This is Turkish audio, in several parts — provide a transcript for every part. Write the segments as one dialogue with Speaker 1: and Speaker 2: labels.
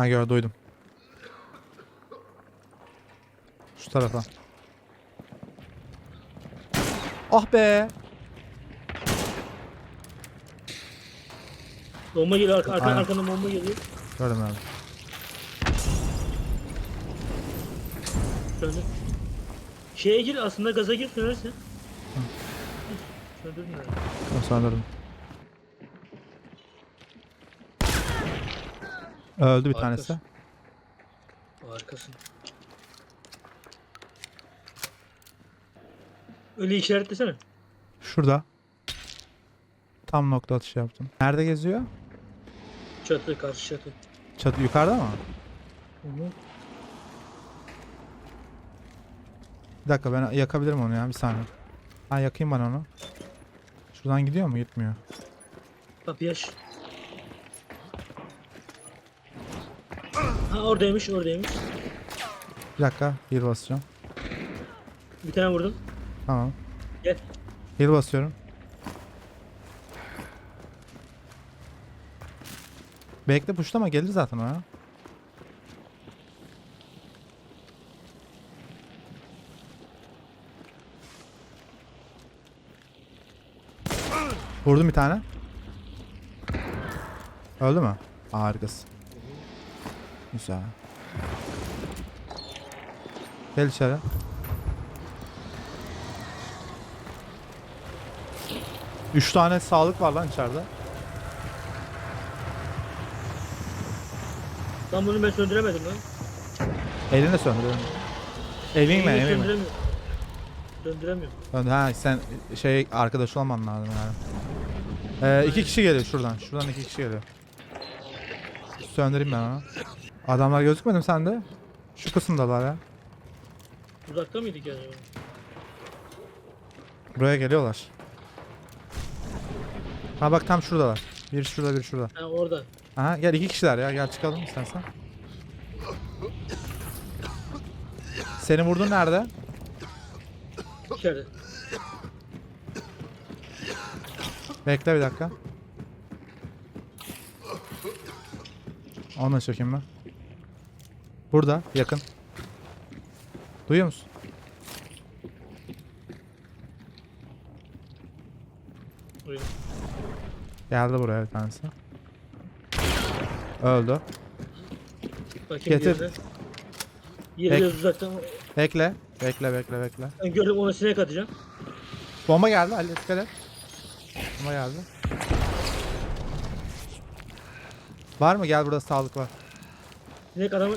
Speaker 1: Ha gör duydum. Şu tarafa. Ah be.
Speaker 2: Bomba geliyor arka, arka,
Speaker 1: Aynen.
Speaker 2: arkadan bomba geliyor.
Speaker 1: Gördüm abi.
Speaker 2: Söndür. Şeye gir aslında gaza gir sönersin.
Speaker 1: O sanırım. Öldü bir tanesi.
Speaker 2: Arkası. Harikasın. Öyle işaretlesene.
Speaker 1: Şurada. Tam nokta atışı yaptım. Nerede geziyor?
Speaker 2: Çatı karşı çatı.
Speaker 1: Çatı yukarıda mı?
Speaker 2: Hı hı.
Speaker 1: Bir dakika ben yakabilirim onu ya bir saniye. Ha yakayım ben onu. Şuradan gidiyor mu? Gitmiyor.
Speaker 2: Kapıyı aç. Ha oradaymış oradaymış.
Speaker 1: Bir dakika heal basacağım.
Speaker 2: Bir tane vurdum.
Speaker 1: Tamam.
Speaker 2: Gel.
Speaker 1: Heal basıyorum. Bekle puşlama gelir zaten o ya. Vurdum bir tane. Öldü mü? Harikasın. Güzel. Gel içeri. Üç tane sağlık var lan içeride.
Speaker 2: Lan bunu ben söndüremedim lan.
Speaker 1: Eline söndür. Elinle
Speaker 2: Elini
Speaker 1: elinle.
Speaker 2: Söndüremiyorum. Söndüremiyorum.
Speaker 1: Söndür. Ha sen şey arkadaş olman lazım yani. Ee, iki kişi geliyor şuradan. Şuradan iki kişi geliyor. Söndüreyim ben onu. Adamlar gözükmedi mi sende? Şu kısımdalar ya.
Speaker 2: Uzakta mıydık yani?
Speaker 1: Buraya geliyorlar. Ha bak tam şuradalar. Bir şurada bir şurada.
Speaker 2: Ha orada.
Speaker 1: Aha gel iki kişiler ya gel çıkalım istersen. Seni vurdun nerede?
Speaker 2: İçeride.
Speaker 1: Bekle bir dakika. Onunla çekeyim ben. Burada yakın. Duyuyor musun?
Speaker 2: Buyurun.
Speaker 1: Geldi buraya bir tanesi. Öldü.
Speaker 2: Bakayım
Speaker 1: Getir.
Speaker 2: Yeri
Speaker 1: Bek-
Speaker 2: uzaktan.
Speaker 1: Bekle. Bekle bekle bekle.
Speaker 2: Ben gördüm ona sinek atacağım.
Speaker 1: Bomba geldi. Ali dikkat et. Bomba geldi. Var mı? Gel burada sağlık var.
Speaker 2: Sinek adamı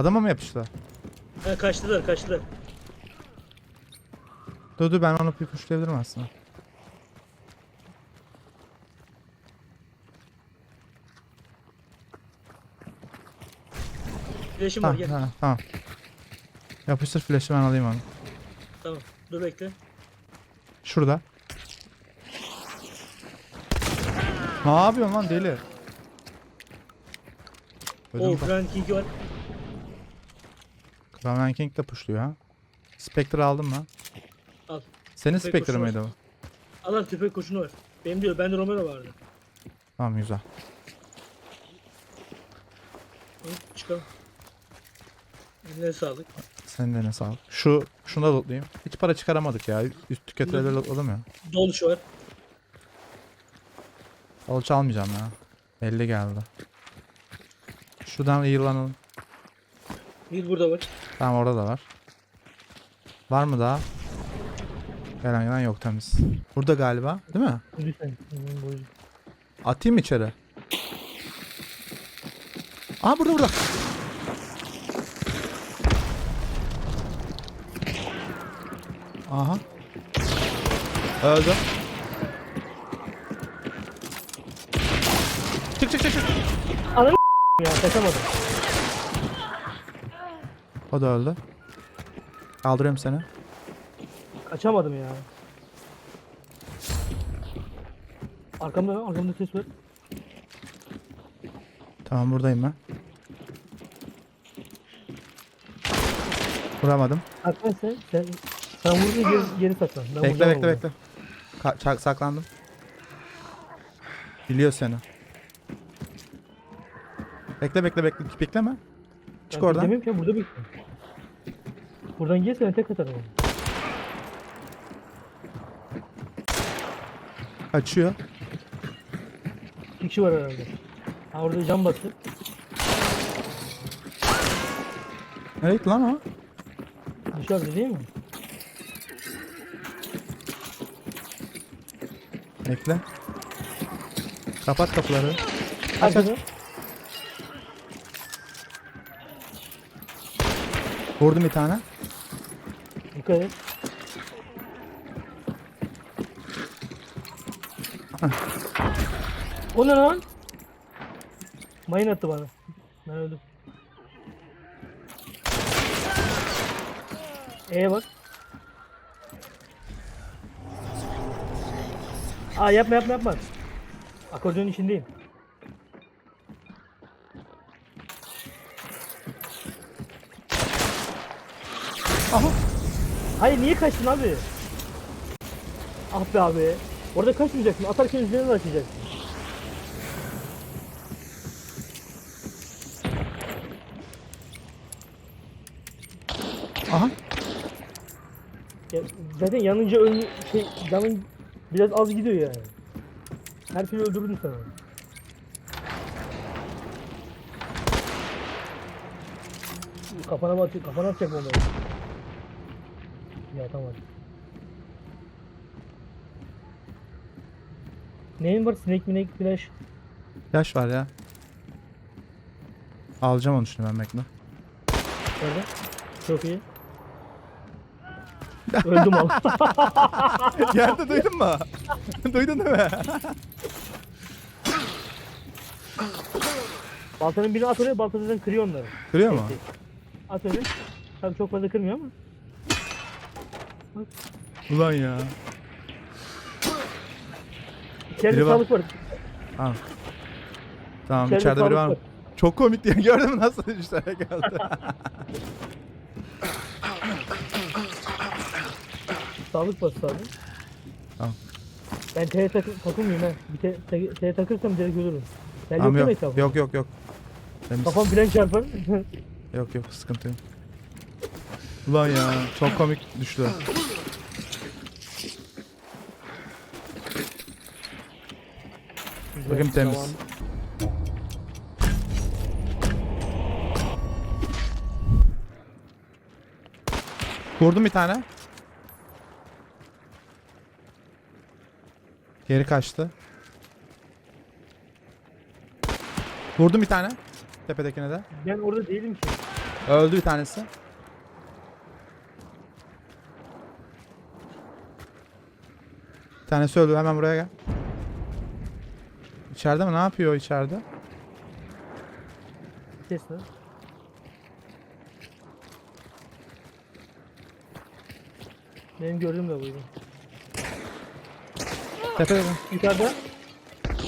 Speaker 1: Adama mı yapıştı?
Speaker 2: ha, kaçtılar kaçtılar.
Speaker 1: Dur dur ben onu bir pushlayabilirim aslında.
Speaker 2: Flash'ım var
Speaker 1: Tamam,
Speaker 2: gel.
Speaker 1: tamam, tamam. Yapıştır flash'ı ben alayım onu.
Speaker 2: Tamam. Dur bekle.
Speaker 1: Şurada. Ne yapıyorsun lan deli?
Speaker 2: O
Speaker 1: Ödüm
Speaker 2: Grand King'i var.
Speaker 1: Kraven King de pushluyor ha. Spectre aldım ben.
Speaker 2: Al.
Speaker 1: Senin
Speaker 2: Spectre
Speaker 1: Spectre mıydı bu?
Speaker 2: Al al tüfek kurşunu var. Benim diyor bende Romero vardı.
Speaker 1: Tamam güzel.
Speaker 2: Hı, çıkalım. Eline sağlık.
Speaker 1: Senin de ne sağlık. Şu, şunu da lootlayayım. Hiç para çıkaramadık ya. Üst tüketileri lootladım ya.
Speaker 2: Dolu şu var.
Speaker 1: Ol çalmayacağım ya. 50 geldi. Şuradan yılanalım.
Speaker 2: Bir burada var.
Speaker 1: Tamam orada da var. Var mı daha? Gelen gelen yok temiz. Burada galiba değil mi? Atayım mı içeri? Aa burada burada. Aha. Öldü. Çık çık çık çık.
Speaker 2: Ya kaçamadım.
Speaker 1: O da öldü. Kaldırıyorum seni.
Speaker 2: Kaçamadım ya. Arkamda arkamda ses var.
Speaker 1: Tamam buradayım ben. Vuramadım.
Speaker 2: Saklan sen. Sen, sen vurdun geri, geri saklan. Ben
Speaker 1: Bekle bekle bekle. Ka- çak- saklandım. Biliyor seni. Bekle bekle bekle. Bekleme. Çık
Speaker 2: Ben
Speaker 1: oradan.
Speaker 2: Demiyorum ki burada bekliyorum. Buradan gelirse ben tek atarım.
Speaker 1: Kaçıyor.
Speaker 2: İki kişi var herhalde. Ha orada cam bastı.
Speaker 1: Gitti lan o?
Speaker 2: Dışarıda değil mi?
Speaker 1: Bekle. Kapat kapıları. Aç aç. Vurdum bir tane.
Speaker 2: Dikkat. O ne lan? Mayın attı bana. Ben öldüm. E'ye bak. Aa yapma yapma yapma. Akordeonun içindeyim. Hayır niye kaçtın abi? Ah be abi. Orada kaçmayacaksın. Atarken üzerine açacaksın.
Speaker 1: Aha.
Speaker 2: Ya, zaten yanınca ölü şey canın biraz az gidiyor yani. Her türlü öldürdün sen. Kafana mı atıyor? Kafana atacak bombayı. Ya tamam. Neyin var? Snake minek flash.
Speaker 1: Yaş var ya. Alacağım onu şimdi ben bekle.
Speaker 2: Nerede? Çok iyi. Öldüm al.
Speaker 1: Yerde duydun mu? duydun değil mi?
Speaker 2: Baltanın birini at oraya, baltadan kırıyor onları.
Speaker 1: Görüyor mu?
Speaker 2: At öyle. Tabii çok fazla kırmıyor ama.
Speaker 1: Ulan ya.
Speaker 2: İçeride
Speaker 1: Biri var.
Speaker 2: sağlık var.
Speaker 1: Tamam. Tamam
Speaker 2: İçeride
Speaker 1: içeride biri var mı? Çok komik diye gördün mü nasıl işte geldi.
Speaker 2: Sağlık bas abi.
Speaker 1: Tamam.
Speaker 2: Ben T'ye takı takılmıyorum ha. Bir T, T, T'ye takırsam direkt ölürüm. Ben
Speaker 1: tamam
Speaker 2: yok,
Speaker 1: yok.
Speaker 2: yok,
Speaker 1: Yok yok yok. Temiz.
Speaker 2: Kafam filan çarpar.
Speaker 1: Yok yok sıkıntı yok. Ulan ya çok komik düştü. Bakayım temiz. Vurdum bir tane. Geri kaçtı. Vurdum bir tane. Tepedekine de.
Speaker 2: Ben orada değilim ki.
Speaker 1: Öldü bir tanesi. Tanesi öldü. Hemen buraya gel. İçeride mi? Ne yapıyor içeride?
Speaker 2: Ne? Benim gördüğüm de buydu.
Speaker 1: Tepede mi?
Speaker 2: Yukarıda.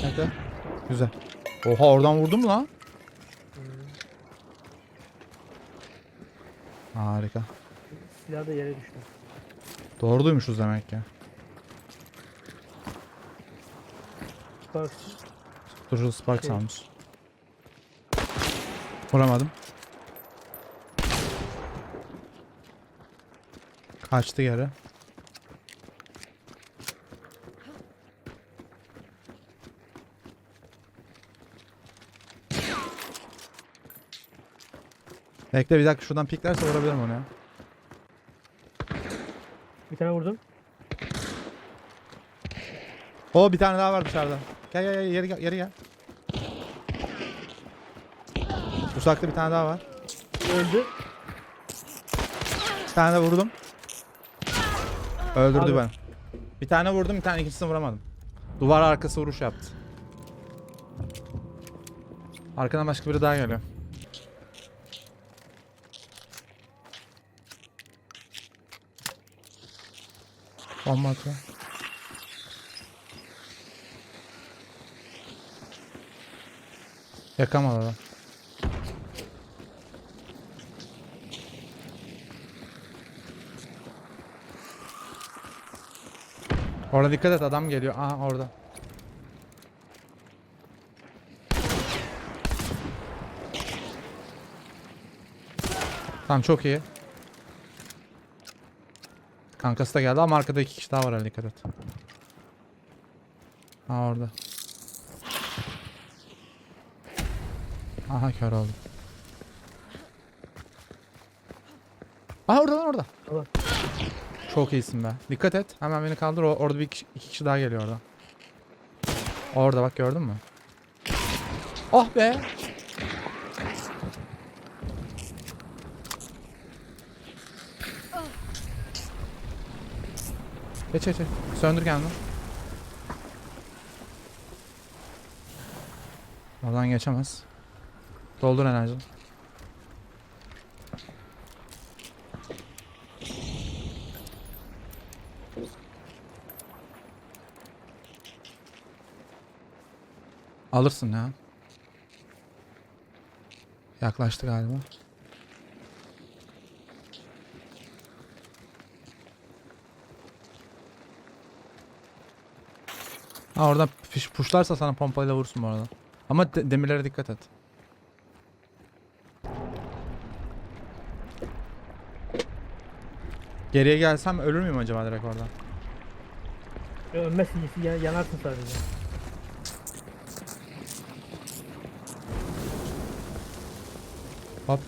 Speaker 1: Nerede? Güzel. Oha oradan vurdun mu lan? Harika.
Speaker 2: Silah da yere düştü.
Speaker 1: Doğru duymuşuz demek ki.
Speaker 2: Bak.
Speaker 1: Durucu Spark
Speaker 2: Şey.
Speaker 1: salmış. Vuramadım. Kaçtı geri. Bekle bir dakika şuradan piklerse vurabilirim onu ya.
Speaker 2: Bir tane vurdum.
Speaker 1: O bir tane daha var dışarıda. Gel gel gel yeri gel. Yeri gel. Uzakta bir tane daha var.
Speaker 2: Öldü.
Speaker 1: Bir tane de vurdum. Öldürdü
Speaker 2: Abi.
Speaker 1: ben. Bir tane vurdum, bir tane ikincisini vuramadım. Duvar arkası vuruş yaptı. Arkadan başka biri daha geliyor. Bomba atıyor. Yakamadı adam. Orada dikkat et adam geliyor. Aha orada. Tamam çok iyi. Kankası da geldi ama arkada iki kişi daha var herhalde dikkat et. Ha orada. Aha kör oldum. Aha orada lan orada.
Speaker 2: Tamam.
Speaker 1: Çok iyisin be. Dikkat et. Hemen beni kaldır. O- Orada bir kişi, iki kişi daha geliyor orada. Orada bak gördün mü? Oh be. Geç geç geç. Söndür kendini. Oradan geçemez. Doldur enerjini. Alırsın ya. Yaklaştı galiba. Ha orada piş puşlarsa sana pompayla vursun bu arada. Ama de- demirlere dikkat et. Geriye gelsem ölür müyüm acaba direkt orada?
Speaker 2: Ya Ölmezsin ya- yanarsın sadece.
Speaker 1: Hop.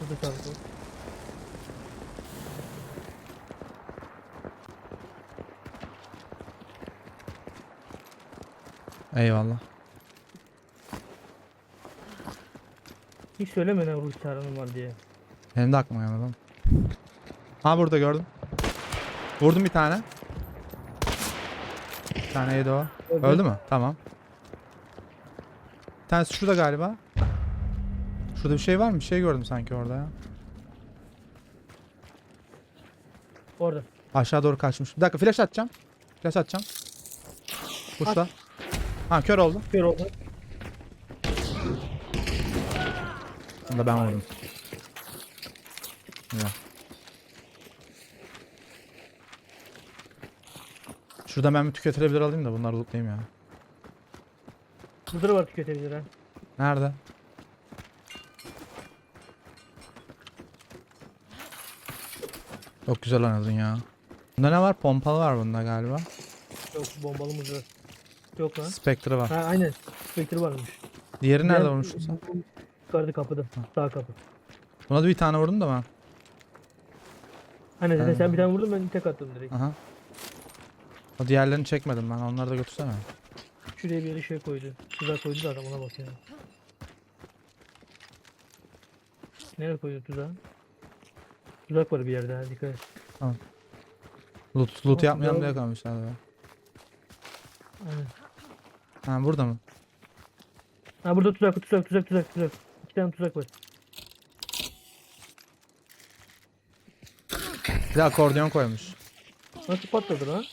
Speaker 2: Burada kaldı.
Speaker 1: Eyvallah.
Speaker 2: Hiç söyleme ne ruh çağrının var diye.
Speaker 1: Benim de aklıma gelmedi. Ha burada gördüm. Vurdum bir tane. Bir tane yedi o.
Speaker 2: Öldü.
Speaker 1: Öldü mü? Tamam. Bir tanesi şurada galiba. Şurada bir şey var mı? Bir şey gördüm sanki orada ya.
Speaker 2: Orada.
Speaker 1: Aşağı doğru kaçmış. Bir dakika flash atacağım. Flash atacağım. Kuşla. Ha kör oldu.
Speaker 2: Kör oldu.
Speaker 1: Bunu da ben vurdum. Güzel. Şurada ben bir tüketilebilir alayım da bunları lootlayayım ya.
Speaker 2: Burada da var tüketebilir ha.
Speaker 1: Nerede? Çok güzel oynadın ya. Bunda ne var? Pompalı var bunda galiba.
Speaker 2: Yok bombalı mızrak. Yok lan.
Speaker 1: Spectre var.
Speaker 2: Ha aynen. Spectre varmış.
Speaker 1: Diğeri nerede vurmuştun sen?
Speaker 2: Yukarıda kapıda. Sağ kapı.
Speaker 1: Buna da bir tane vurdum da ben.
Speaker 2: Hani zaten sen bir tane vurdun ben tek attım direkt.
Speaker 1: Aha. O diğerlerini çekmedim ben. Onları da götürsene.
Speaker 2: Şuraya bir yere şey koydu. Tuzak koydu da adam ona bak ya. Nereye koydu tuzağı? Tuzak var bir yerde ha dikkat et.
Speaker 1: Loot, loot
Speaker 2: Tamam,
Speaker 1: yapmayalım diye kalmışlar ya.
Speaker 2: Aynen.
Speaker 1: Ha burada mı?
Speaker 2: Ha burada tuzak tuzak tuzak tuzak tuzak. İki tane tuzak var.
Speaker 1: Bir de akordeon koymuş.
Speaker 2: Nasıl patladı lan?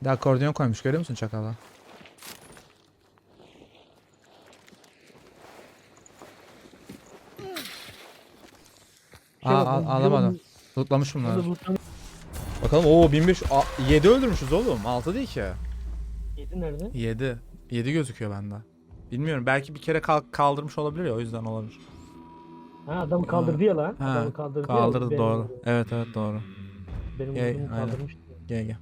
Speaker 1: Bir de akordeon koymuş görüyor musun çakala?
Speaker 2: Şey
Speaker 1: Aa, al- alamadım. Lootlamış bunları. Bakalım o 1500 7 öldürmüşüz oğlum. 6 değil ki.
Speaker 2: Yedi nerede?
Speaker 1: 7. 7 gözüküyor bende. Bilmiyorum belki bir kere kalk kaldırmış olabilir ya o yüzden olabilir.
Speaker 2: Ha adamı kaldırdı ya lan.
Speaker 1: Ha,
Speaker 2: Adamı kaldırdı ya.
Speaker 1: Kaldırdı
Speaker 2: benim-
Speaker 1: doğru. Evet evet doğru.
Speaker 2: Benim
Speaker 1: aynen.
Speaker 2: kaldırmıştı.
Speaker 1: Gel gel.